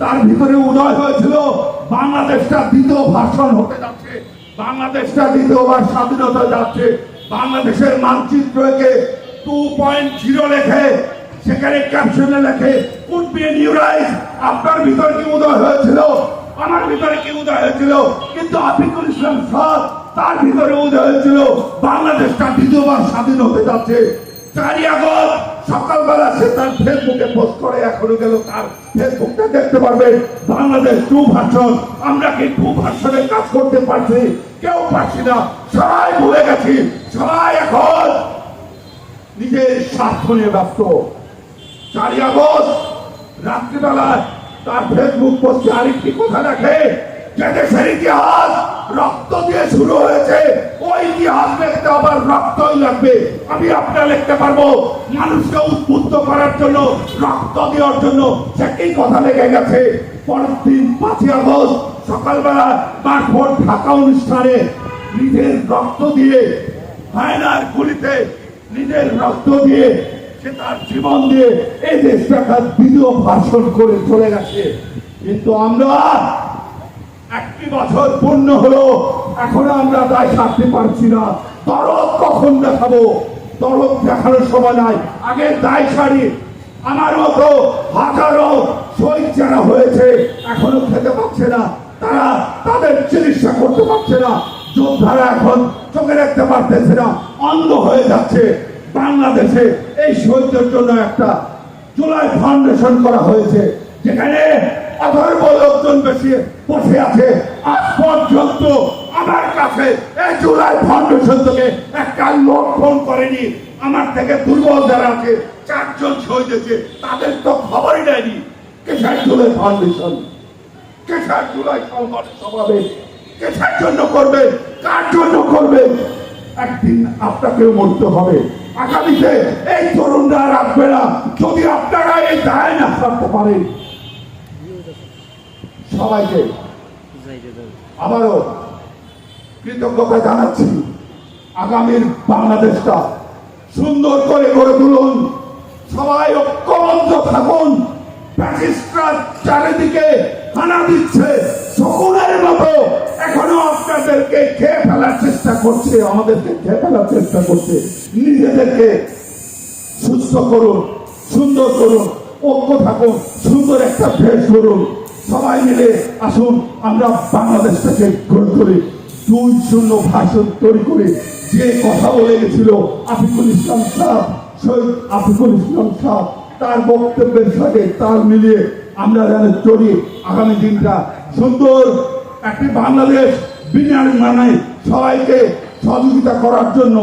তার ভিতরে উদয় হয়েছিল। বাংলাদেশটা দ্বিতীয় ভাষণ হতে যাচ্ছে। বাংলাদেশটা দ্বিতীয়বার স্বাধীনতা যাচ্ছে। বাংলাদেশের মানচিত্রকে টু পয়েন্ট জিরো লেখে, সেখানে ক্যাপশনে লেখে আপনার ভিতরে কি উদয় হয়েছিল? আমার ভিতরে কি উদয় হয়েছিল? কিন্তু আফিকুল ইসলাম সাদ তার ভিতরে উদয় হয়েছিল। বাংলাদেশটা দ্বিতীয়বার স্বাধীন হতে যাচ্ছে। চারই আগস্ট সকালবেলা সে তার ফেসবুকে পোস্ট করে, এখনও গেল তার ফেসবুকটা দেখতে পারবে। বাংলাদেশ টু ভাষণ আমরা কি টু ভাষণে কাজ করতে পারছি? কেউ পারছি না। সবাই ভুলে গেছি। সবাই এখন নিজের স্বার্থ নিয়ে ব্যস্ত। চারই আগস্ট, রাত্রিবেলায় তার ফেসবুক পোস্টে আরেকটি কথা রাখে যে দেশের ইতিহাস রক্ত দিয়ে শুরু হয়েছে। ওই ইতিহাস লিখতে আবার রক্তই লাগবে। আমি আপনার লিখতে পারব, মানুষকে উদ্বুদ্ধ করার জন্য, রক্ত দেওয়ার জন্য সেটাই কথা লেগে গেছে। পরের দিন পাঁচই আগস্ট, সকালবেলা মারফত ঢাকা অনুষ্ঠানে নিজের রক্ত দিয়ে হায়নার গুলিতে নিজের রক্ত দিয়ে সে তার জীবন দিয়ে এই দেশটাকে দ্বিতীয় ভাষণ করে চলে গেছে। কিন্তু আমরা বছর পূর্ণ হলো, এখনও আমরা দায় সারতে পারছি না। দরদ কখন দেখাবো? দরদ দেখানোর সময় নাই। আগে দায় সারি। আমার মতো হাজারো শহীদ যারা হয়েছে, এখনও খেতে পাচ্ছে না। তারা তাদের চিকিৎসা করতে পারছে না। যোদ্ধারা এখন চোখে রাখতে পারতেছে না। অন্ধ হয়ে যাচ্ছে। বাংলাদেশে এই শহীদদের জন্য একটা জুলাই ফাউন্ডেশন করা হয়েছে, যেখানে অধর্ম লোকজন বেশি বসে আছে। আজ পর্যন্ত আমার কাছে এই জুলাই ফাউন্ডেশন থেকে একটা লোক ফোন করেনি। আমার থেকে দুর্বল যারা আছে, চারজন শহীদ হয়েছে, তাদের তো খবরই নেয়নি কেশার জুলাই ফাউন্ডেশন কেশার জুলাই সমাবেশ? কেশার জন্য করবে? কার জন্য করবে? একদিন আপনাকেও মরতে হবে। আগামীতে এই তরুণরা রাখবে না। যদি আপনারা এই দায় না থাকতে পারেন সবাইকে আবারও কৃতজ্ঞতা জানাচ্ছি, আগামীর বাংলাদেশটা সুন্দর করে গড়ে তুলুন। সবাই ঐক্যবদ্ধ থাকুন। চারিদিকে হানা দিচ্ছে। শকুনের মতো এখনও আপনাদেরকে খেয়ে ফেলার চেষ্টা করছে, আমাদেরকে খেয়ে ফেলার চেষ্টা করছে। নিজেদেরকে সুস্থ করুন, সুন্দর করুন, ঐক্য থাকুন, সুন্দর একটা ফ্রেশ করুন। সবাই মিলে আসুন, আমরা বাংলাদেশটাকে গড়ে তুলি দুই শূন্য ভাষণ তৈরি করে যে কথা বলে গেছিল আফিকুল ইসলাম সাহ শহীদ আফিকুল ইসলাম সাহ তার বক্তব্যের সাথে তাল মিলিয়ে আমরা যেন চলি। আগামী দিনটা সুন্দর, একটি বাংলাদেশ বিনিয়োগ মানে সবাইকে সহযোগিতা করার জন্য